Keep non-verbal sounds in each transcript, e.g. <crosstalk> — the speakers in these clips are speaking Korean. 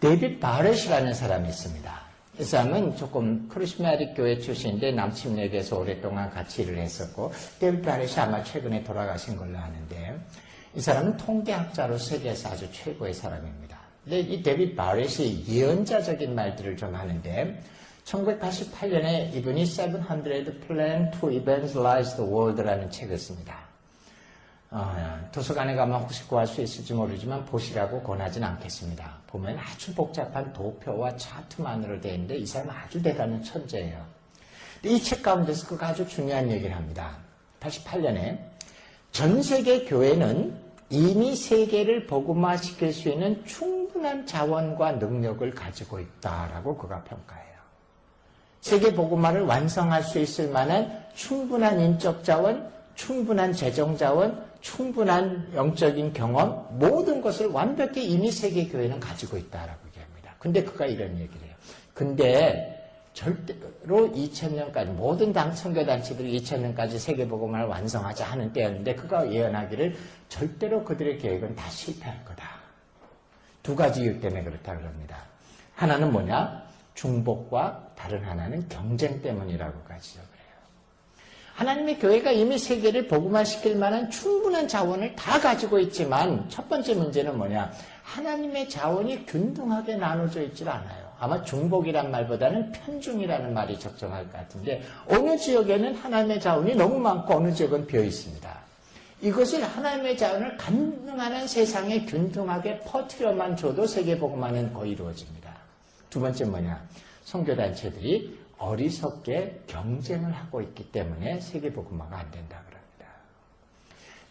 데이빗 바렛이라는 사람이 있습니다. 이 사람은 조금 크리스마틱 교회 출신인데 남침역에서 오랫동안 같이 일을 했었고 데이빗 바렛이 아마 최근에 돌아가신 걸로 아는데 이 사람은 통계학자로 세계에서 아주 최고의 사람입니다. 근데 이 데이빗 바렛이 예언자적인 말들을 좀 하는데 1988년에 이분이 700 Plan to Evangelize the World라는 책을 씁니다. 어, 도서관에 가면 혹시 구할 수 있을지 모르지만 보시라고 권하진 않겠습니다. 보면 아주 복잡한 도표와 차트만으로 되어 있는데 이 사람은 아주 대단한 천재예요. 이 책 가운데서 그 아주 중요한 얘기를 합니다. 88년에 전 세계 교회는 이미 세계를 복음화시킬 수 있는 충분한 자원과 능력을 가지고 있다라고 그가 평가해요. 세계 복음화를 완성할 수 있을 만한 충분한 인적 자원, 충분한 재정 자원, 충분한 영적인 경험, 모든 것을 완벽히 이미 세계 교회는 가지고 있다라고 얘기합니다. 근데 그가 이런 얘기를 해요. 근데 절대로 2000년까지 모든 당 선교 단체들이 2000년까지 세계 복음화를 완성하자 하는 때였는데 그가 예언하기를 절대로 그들의 계획은 다 실패할 거다. 두 가지 이유 때문에 그렇다 그럽니다. 하나는 뭐냐? 중복과 다른 하나는 경쟁 때문이라고 가 지적을 해요. 하나님의 교회가 이미 세계를 복음화시킬 만한 충분한 자원을 다 가지고 있지만 첫 번째 문제는 뭐냐? 하나님의 자원이 균등하게 나눠져 있질 않아요. 아마 중복이란 말보다는 편중이라는 말이 적정할 것 같은데 어느 지역에는 하나님의 자원이 너무 많고 어느 지역은 비어 있습니다. 이것을 하나님의 자원을 가능한 한 세상에 균등하게 퍼뜨려만 줘도 세계 복음화는 거의 이루어집니다. 두 번째 뭐냐? 선교단체들이 어리석게 경쟁을 하고 있기 때문에 세계복음화가 안 된다 그럽니다.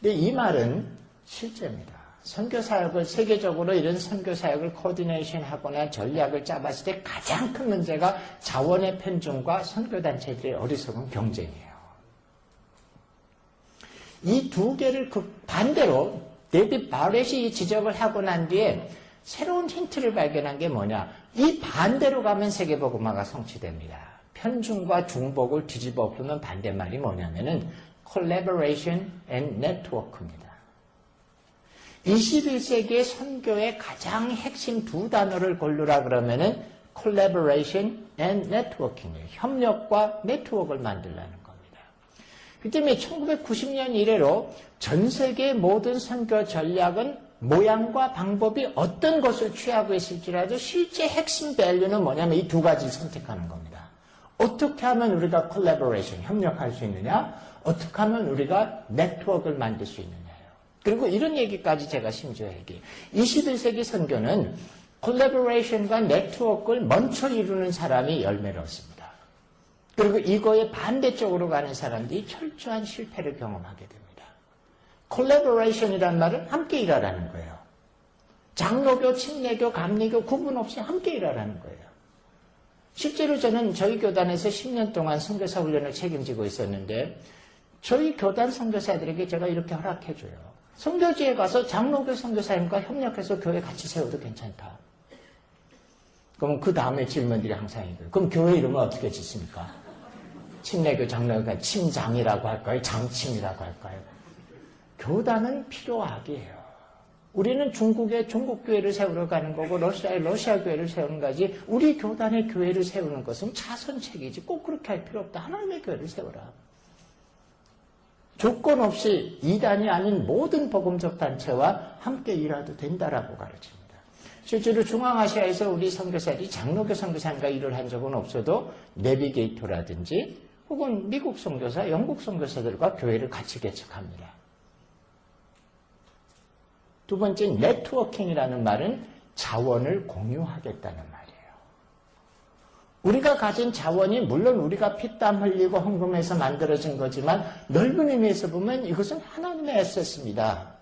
근데 이 말은 실제입니다. 선교 사역을 세계적으로 이런 선교 사역을 코디네이션 하거나 전략을 짜봤을 때 가장 큰 문제가 자원의 편중과 선교 단체들의 어리석은 경쟁이에요. 이 두 개를 그 반대로 데이빗 바렛이 지적을 하고 난 뒤에 새로운 힌트를 발견한 게 뭐냐? 이 반대로 가면 세계복음화가 성취됩니다. 편중과 중복을 뒤집어 엎으면 반대말이 뭐냐면은 collaboration and network입니다. 21세기의 선교의 가장 핵심 두 단어를 고르라 그러면은 collaboration and networking이에요. 협력과 네트워크를 만들라는 겁니다. 그 때문에 1990년 이래로 전 세계 모든 선교 전략은 모양과 방법이 어떤 것을 취하고 있을지라도 실제 핵심 밸류는 뭐냐면 이 두 가지 선택하는 겁니다. 어떻게 하면 우리가 콜라보레이션, 협력할 수 있느냐? 어떻게 하면 우리가 네트워크를 만들 수 있느냐요. 그리고 이런 얘기까지 제가 심지어 얘기해요. 21세기 선교는 콜라보레이션과 네트워크를 먼저 이루는 사람이 열매를 얻습니다. 그리고 이거에 반대쪽으로 가는 사람들이 철저한 실패를 경험하게 됩니다. 콜라보레이션이란 말은 함께 일하라는 거예요. 장로교, 침례교, 감리교 구분 없이 함께 일하라는 거예요. 실제로 저는 저희 교단에서 10년 동안 선교사 훈련을 책임지고 있었는데 저희 교단 선교사들에게 제가 이렇게 허락해줘요. 선교지에 가서 장로교 선교사님과 협력해서 교회 같이 세워도 괜찮다. 그럼 그 다음에 질문들이 항상 이거예요. 그럼 교회 이름은 어떻게 짓습니까? 침례교 장로교가 침장이라고 할까요? 장침이라고 할까요? 교단은 필요하기에요. 우리는 중국의 중국 교회를 세우러 가는 거고 러시아의 러시아 교회를 세우는 거지 우리 교단의 교회를 세우는 것은 차선책이지 꼭 그렇게 할 필요 없다. 하나님의 교회를 세워라. 조건 없이 이단이 아닌 모든 복음적 단체와 함께 일해도 된다라고 가르칩니다. 실제로 중앙아시아에서 우리 선교사들이 장로교 선교사님과 일을 한 적은 없어도 내비게이터라든지 혹은 미국 선교사, 영국 선교사들과 교회를 같이 개척합니다. 두 번째 네트워킹이라는 말은 자원을 공유하겠다는 말이에요. 우리가 가진 자원이 물론 우리가 피땀 흘리고 헌금해서 만들어진 거지만 넓은 의미에서 보면 이것은 하나님의 에세스입니다.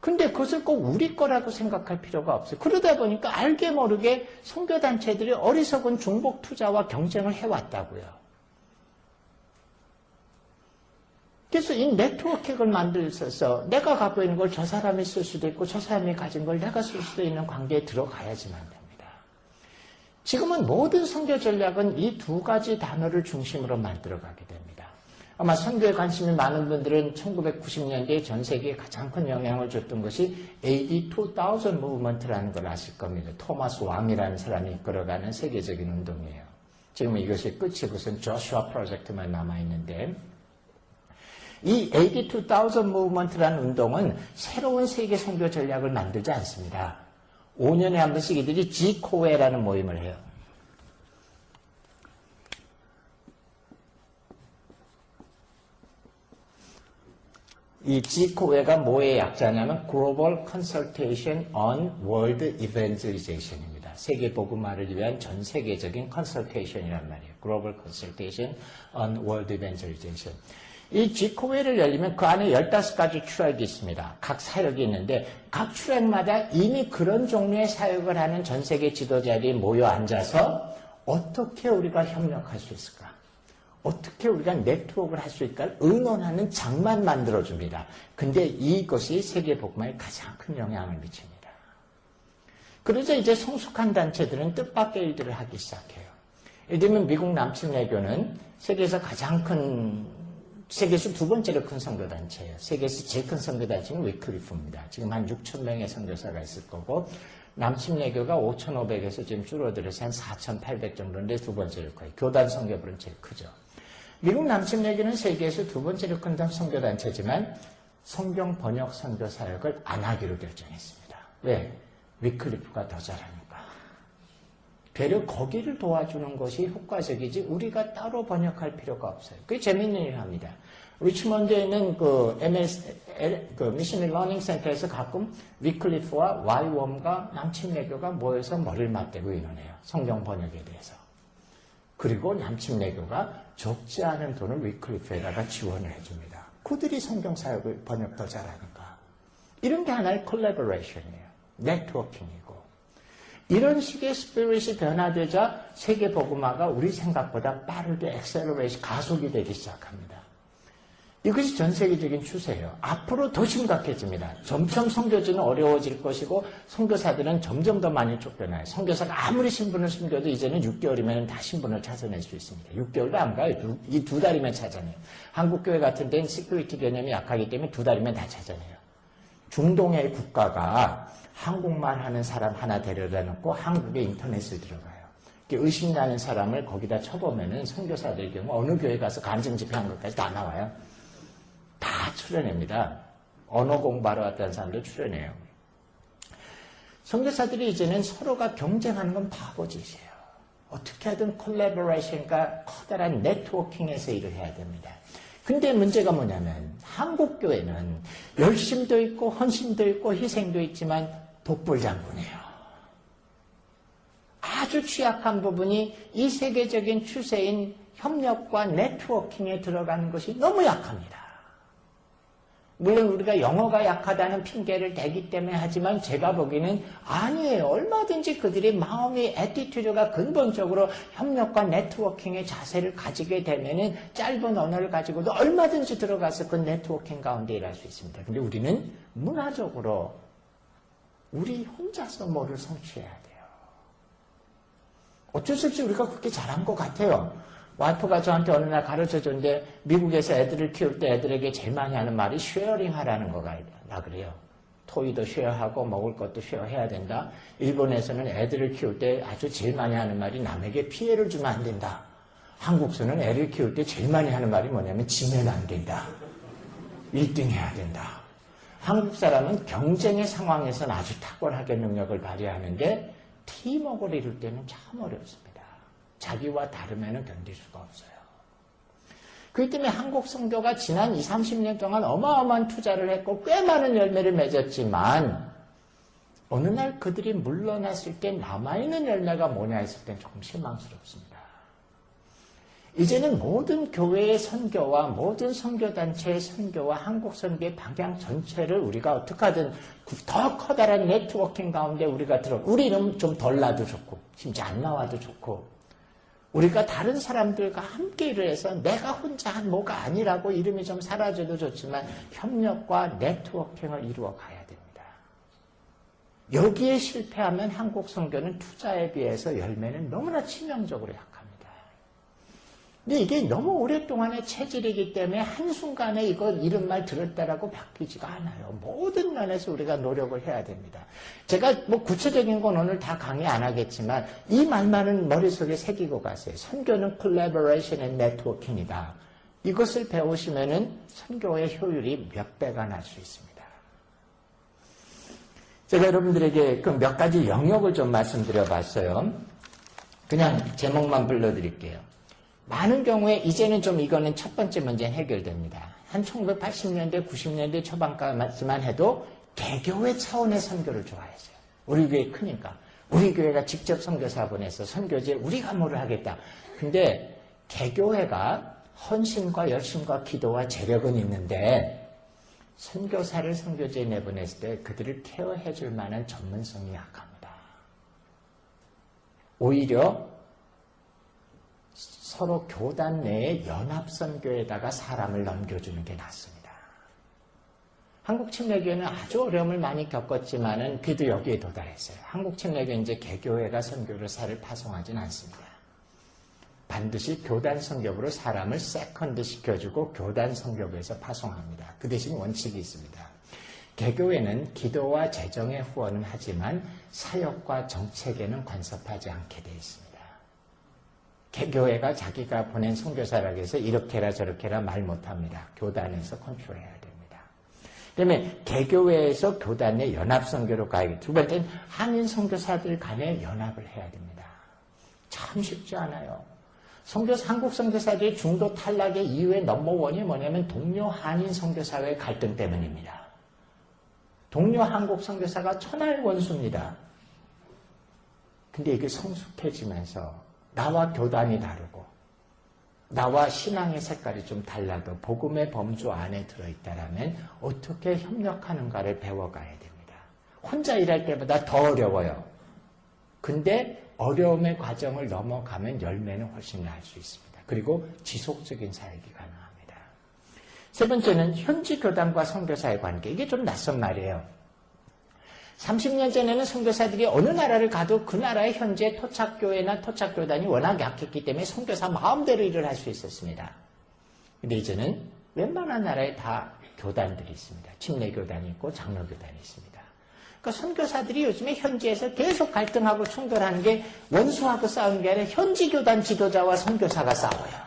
근데 그것을 꼭 우리 거라고 생각할 필요가 없어요. 그러다 보니까 알게 모르게 선교단체들이 어리석은 중복 투자와 경쟁을 해왔다고요. 그래서 이 네트워킹을 만들어서 내가 갖고 있는 걸 저 사람이 쓸 수도 있고 저 사람이 가진 걸 내가 쓸 수도 있는 관계에 들어가야지만 됩니다. 지금은 모든 선교 전략은 이 두 가지 단어를 중심으로 만들어가게 됩니다. 아마 선교에 관심이 많은 분들은 1990년대에 전 세계에 가장 큰 영향을 줬던 것이 AD 2000 무브먼트라는 걸 아실 겁니다. 토마스 왕이라는 사람이 이끌어가는 세계적인 운동이에요. 지금 이것이 끝이 무슨 조슈아 프로젝트만 남아있는데 이 AD 2000 무브먼트라는 운동은 새로운 세계 선교 전략을 만들지 않습니다. 5년에 한 번씩 이들이 지코웨라는 모임을 해요. 이 지코웨가 뭐의 약자냐면 Global Consultation on World Evangelization입니다. 세계 복음화를 위한 전 세계적인 컨설테이션이란 말이에요. Global Consultation on World Evangelization. 이 지코웨를 열리면 그 안에 15가지 트랙이 있습니다. 각 사역이 있는데 각 트랙마다 이미 그런 종류의 사역을 하는 전 세계 지도자들이 모여 앉아서 어떻게 우리가 협력할 수 있을까? 어떻게 우리가 네트워크를 할 수 있을까 의논하는 장만 만들어줍니다. 근데 이것이 세계 복음화에 가장 큰 영향을 미칩니다. 그러자 이제 성숙한 단체들은 뜻밖의 일들을 하기 시작해요. 예를 들면 미국 남침내교는 세계에서 가장 큰 세계에서 두 번째로 큰 선교단체예요. 세계에서 제일 큰 선교단체는 위클리프입니다. 지금 한 6천 명의 선교사가 있을 거고 남침내교가 5,500에서 지금 줄어들어서 한 4,800 정도인데 두 번째일 거예요. 교단 선교부는 제일 크죠. 미국 남침내교는 세계에서 두 번째로 큰 선교단체지만 성경 번역 선교 사역을 안 하기로 결정했습니다. 왜? 위클리프가 더 잘하니까. 되려 거기를 도와주는 것이 효과적이지 우리가 따로 번역할 필요가 없어요. 그게 재밌는 일을 합니다. 리치먼드에 있는 그 MS, 그 미셔널 러닝 센터에서 가끔 위클리프와 와이웜과 남침내교가 모여서 머리를 맞대고 의논해요. 성경 번역에 대해서. 그리고 남침내교가 적지 않은 돈을 위클리프에다가 지원을 해줍니다. 그들이 성경 사역을 번역 더 잘하니까. 이런 게 하나의 콜라보레이션이에요. 네트워킹이고. 이런 식의 스피릿이 변화되자 세계 복음화가 우리 생각보다 빠르게 엑셀러레이션 가속이 되기 시작합니다. 이것이 전 세계적인 추세예요. 앞으로 더 심각해집니다. 점점 선교지는 어려워질 것이고 선교사들은 점점 더 많이 쫓겨나요. 선교사가 아무리 신분을 숨겨도 이제는 6개월이면 다 신분을 찾아낼 수 있습니다. 6개월도 안 가요. 이 두 달이면 찾아내요. 한국교회 같은 데는 시큐리티 개념이 약하기 때문에 두 달이면 다 찾아내요. 중동의 국가가 한국말 하는 사람 하나 데려다 놓고 한국의 인터넷을 들어가요. 의심나는 사람을 거기다 쳐보면은 선교사들 경우 어느 교회 가서 간증 집회한 것까지 다 나와요. 다 출연합니다. 언어 공부하러 왔다는 사람도 출연해요. 선교사들이 이제는 서로가 경쟁하는 건 바보짓이에요. 어떻게 하든 콜라보레이션과 커다란 네트워킹에서 일을 해야 됩니다. 근데 문제가 뭐냐면 한국 교회는 열심도 있고 헌신도 있고 희생도 있지만 독불장군이에요. 아주 취약한 부분이 이 세계적인 추세인 협력과 네트워킹에 들어가는 것이 너무 약합니다. 물론 우리가 영어가 약하다는 핑계를 대기 때문에 하지만 제가 보기에는 아니에요. 얼마든지 그들의 마음의 에티튜드가 근본적으로 협력과 네트워킹의 자세를 가지게 되면은 짧은 언어를 가지고도 얼마든지 들어가서 그 네트워킹 가운데 일할 수 있습니다. 근데 우리는 문화적으로 우리 혼자서 뭐를 성취해야 돼요. 어쩔 수 없이 우리가 그렇게 잘한 것 같아요. 와이프가 저한테 어느 날 가르쳐 줬는데 미국에서 애들을 키울 때 애들에게 제일 많이 하는 말이 쉐어링 하라는 거가 나 그래요. 토이도 쉐어하고 먹을 것도 쉐어해야 된다. 일본에서는 애들을 키울 때 아주 제일 많이 하는 말이 남에게 피해를 주면 안 된다. 한국서는 애를 키울 때 제일 많이 하는 말이 뭐냐면 지면 안 된다. 1등 해야 된다. 한국 사람은 경쟁의 상황에서는 아주 탁월하게 능력을 발휘하는데 팀워크를 이룰 때는 참 어렵습니다. 자기와 다르면 견딜 수가 없어요. 그렇기 때문에 한국 성교가 지난 20, 30년 동안 어마어마한 투자를 했고 꽤 많은 열매를 맺었지만 어느 날 그들이 물러났을 때 남아있는 열매가 뭐냐 했을 땐 조금 실망스럽습니다. 이제는 모든 교회의 선교와 모든 선교단체의 선교와 한국 선교의 방향 전체를 우리가 어떻게 하든 더 커다란 네트워킹 가운데 우리가 들어, 우리 이름 좀덜 나도 좋고, 심지어 안 나와도 좋고, 우리가 다른 사람들과 함께 일을 해서 내가 혼자 한 뭐가 아니라고 이름이 좀 사라져도 좋지만 협력과 네트워킹을 이루어 가야 됩니다. 여기에 실패하면 한국 선교는 투자에 비해서 열매는 너무나 치명적으로 약합니다. 근데 이게 너무 오랫동안의 체질이기 때문에 한순간에 이거 말 들었다라고 바뀌지가 않아요. 모든 면에서 우리가 노력을 해야 됩니다. 제가 뭐 구체적인 건 오늘 다 강의 안 하겠지만 이 말만은 머릿속에 새기고 가세요. 선교는 collaboration and networking이다. 이것을 배우시면은 선교의 효율이 몇 배가 날 수 있습니다. 제가 여러분들에게 그 몇 가지 영역을 좀 말씀드려 봤어요. 그냥 제목만 불러드릴게요. 많은 경우에 이제는 좀 이거는 첫 번째 문제는 해결됩니다. 한 1980년대, 90년대 초반까지만 해도 개교회 차원의 선교를 좋아했어요. 우리 교회 크니까. 우리 교회가 직접 선교사 보내서 선교제 우리가 뭐를 하겠다. 근데 개교회가 헌신과 열심과 기도와 재력은 있는데 선교사를 선교제에 내보냈을 때 그들을 케어해 줄 만한 전문성이 약합니다. 오히려 서로 교단 내에 연합선교에다가 사람을 넘겨주는 게 낫습니다. 한국 침례교회는 아주 어려움을 많이 겪었지만 은 그도 여기에 도달했어요. 한국 침례교회 이제 개교회가 선교를 사를 파송하진 않습니다. 반드시 교단 성격으로 사람을 세컨드 시켜주고 교단 성격에서 파송합니다. 그 대신 원칙이 있습니다. 개교회는 기도와 재정의 후원은 하지만 사역과 정책에는 관섭하지 않게 되어 있습니다. 개교회가 자기가 보낸 선교사라고 해서 이렇게라 저렇게라 말 못합니다. 교단에서 컨트롤해야 됩니다. 그다음에 개교회에서 교단 내 연합 선교로 가야겠. 두 번째는 한인 선교사들 간에 연합을 해야 됩니다. 참 쉽지 않아요. 선교사, 한국 선교사들의 중도 탈락의 이유의 넘버원이 뭐냐면 동료 한인 선교사의 갈등 때문입니다. 동료 한국 선교사가 천하의 원수입니다. 근데 이게 성숙해지면서 나와 교단이 다르고 나와 신앙의 색깔이 좀 달라도 복음의 범주 안에 들어있다라면 어떻게 협력하는가를 배워가야 됩니다. 혼자 일할 때보다 더 어려워요. 근데 어려움의 과정을 넘어가면 열매는 훨씬 날 수 있습니다. 그리고 지속적인 사역이 가능합니다. 세 번째는 현지 교단과 선교사의 관계. 이게 좀 낯선 말이에요. 30년 전에는 선교사들이 어느 나라를 가도 그 나라의 현재 토착교회나 토착교단이 워낙 약했기 때문에 선교사 마음대로 일을 할 수 있었습니다. 근데 이제는 웬만한 나라에 다 교단들이 있습니다. 침례교단이 있고 장로교단이 있습니다. 그러니까 선교사들이 요즘에 현지에서 계속 갈등하고 충돌하는 게 원수하고 싸우는 게 아니라 현지 교단 지도자와 선교사가 싸워요.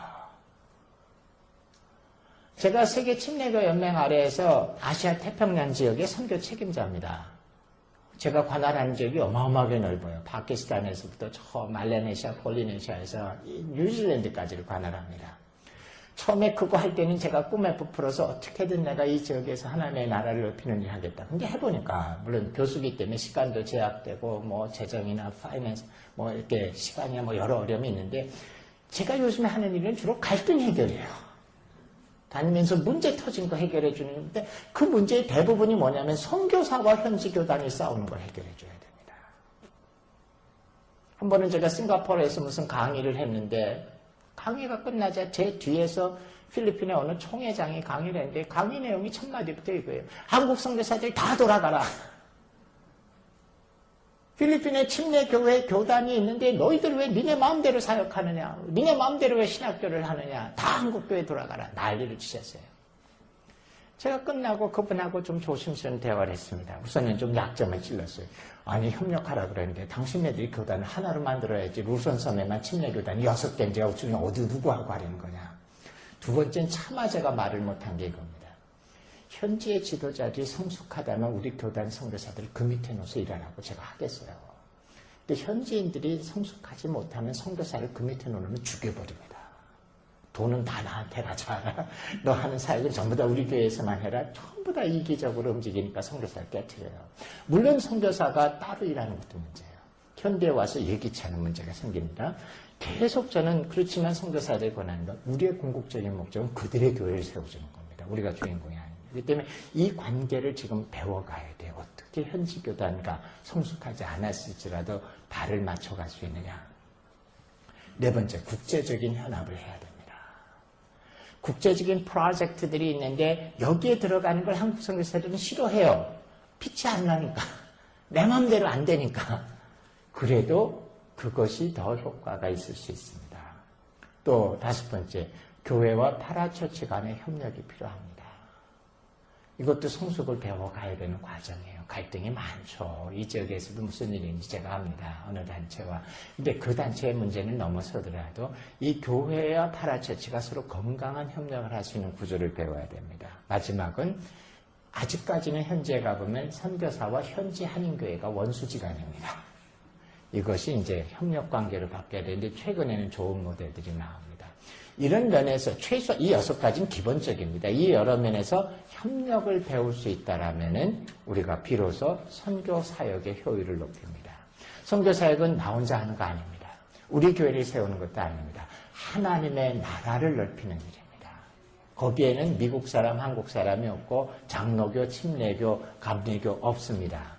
제가 세계 침례교 연맹 아래에서 아시아 태평양 지역의 선교 책임자입니다. 제가 관할한 지역이 어마어마하게 넓어요. 파키스탄에서부터 저 말레네시아, 폴리네시아에서 뉴질랜드까지를 관할합니다. 처음에 그거 할 때는 제가 꿈에 부풀어서 어떻게든 내가 이 지역에서 하나님의 나라를 높이는 일 하겠다. 근데 해보니까, 물론 교수기 때문에 시간도 제약되고, 뭐, 재정이나 파이낸스, 뭐, 이렇게 시간이나 뭐, 여러 어려움이 있는데, 제가 요즘에 하는 일은 주로 갈등 해결이에요. 다니면서 문제 터진 거 해결해 주는데, 그 문제의 대부분이 뭐냐면, 선교사와 현지 교단이 싸우는 걸 해결해 줘야 됩니다. 한 번은 제가 싱가포르에서 무슨 강의를 했는데, 강의가 끝나자 제 뒤에서 필리핀의 어느 총회장이 강의를 했는데 강의 내용이 첫 마디부터 이거예요. 한국 선교사들 다 돌아가라. 필리핀에 침례 교회 교단이 있는데 너희들 왜 니네 마음대로 사역하느냐? 니네 마음대로 왜 신학교를 하느냐? 다 한국 교회 돌아가라. 난리를 치셨어요. 제가 끝나고 그분하고 좀 조심스러운 대화를 했습니다. 우선은 좀 약점을 찔렀어요. 아니 협력하라 그랬는데 당신네들이 교단을 하나로 만들어야지 루선섬에만 침례교단이 여섯 개인데 어쩌면 어디 누구하고 하려는 거냐. 두 번째는 차마 제가 말을 못한 게 이겁니다. 현지의 지도자들이 성숙하다면 우리 교단 선교사들 그 밑에 놓서 일하라고 제가 하겠어요. 근데 현지인들이 성숙하지 못하면 선교사를 그 밑에 놓으면 죽여버립니다. 돈은 다 나한테 가자. <laughs> 너 하는 사역은 전부 다 우리 교회에서만 해라. 전부 다 이기적으로 움직이니까 선교사를 깨트려요. 물론 선교사가 따로 일하는 것도 문제예요. 현대에 와서 예기치 않은 문제가 생깁니다. 계속 저는 그렇지만 선교사들 권하는 건 우리의 궁극적인 목적은 그들의 교회를 세워주는 겁니다. 우리가 주인공이. 그렇기 때문에 이 관계를 지금 배워가야 돼요. 어떻게 현지 교단과 성숙하지 않았을지라도 발을 맞춰갈 수 있느냐. 네 번째, 국제적인 현합을 해야 됩니다. 국제적인 프로젝트들이 있는데 여기에 들어가는 걸 한국 선교사들은 싫어해요. 빛이 안 나니까. <laughs> 내 마음대로 안 되니까. 그래도 그것이 더 효과가 있을 수 있습니다. 또또 다섯 번째, 교회와 파라처치 간의 협력이 필요합니다. 이것도 성숙을 배워가야 되는 과정이에요. 갈등이 많죠. 이 지역에서도 무슨 일인지 제가 압니다. 어느 단체와. 근데 그 단체의 문제는 넘어서더라도 이 교회와 파라처치가 서로 건강한 협력을 할 수 있는 구조를 배워야 됩니다. 마지막은 아직까지는 현지에 가보면 선교사와 현지 한인교회가 원수지간입니다. 이것이 이제 협력 관계를 바뀌어야 되는데 최근에는 좋은 모델들이 나옵니다. 이런 면에서 최소 이 여섯 가지는 기본적입니다. 이 여러 면에서 협력을 배울 수 있다라면은 우리가 비로소 선교 사역의 효율을 높입니다. 선교 사역은 나 혼자 하는 거 아닙니다. 우리 교회를 세우는 것도 아닙니다. 하나님의 나라를 넓히는 일입니다. 거기에는 미국 사람, 한국 사람이 없고 장로교, 침례교, 감리교 없습니다.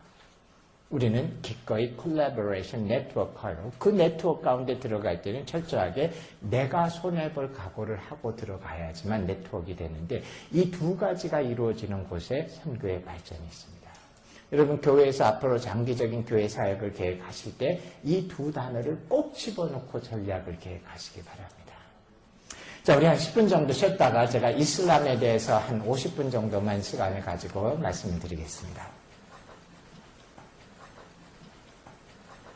우리는 기꺼이 콜라보레이션 네트워크하고 그 네트워크 가운데 들어갈 때는 철저하게 내가 손해볼 각오를 하고 들어가야지만 네트워크가 되는데 이 두 가지가 이루어지는 곳에 선교의 발전이 있습니다. 여러분 교회에서 앞으로 장기적인 교회 사역을 계획하실 때 이 두 단어를 꼭 집어넣고 전략을 계획하시기 바랍니다. 자, 우리 한 10분 정도 쉬었다가 제가 이슬람에 대해서 한 50분 정도만 시간을 가지고 말씀을 드리겠습니다.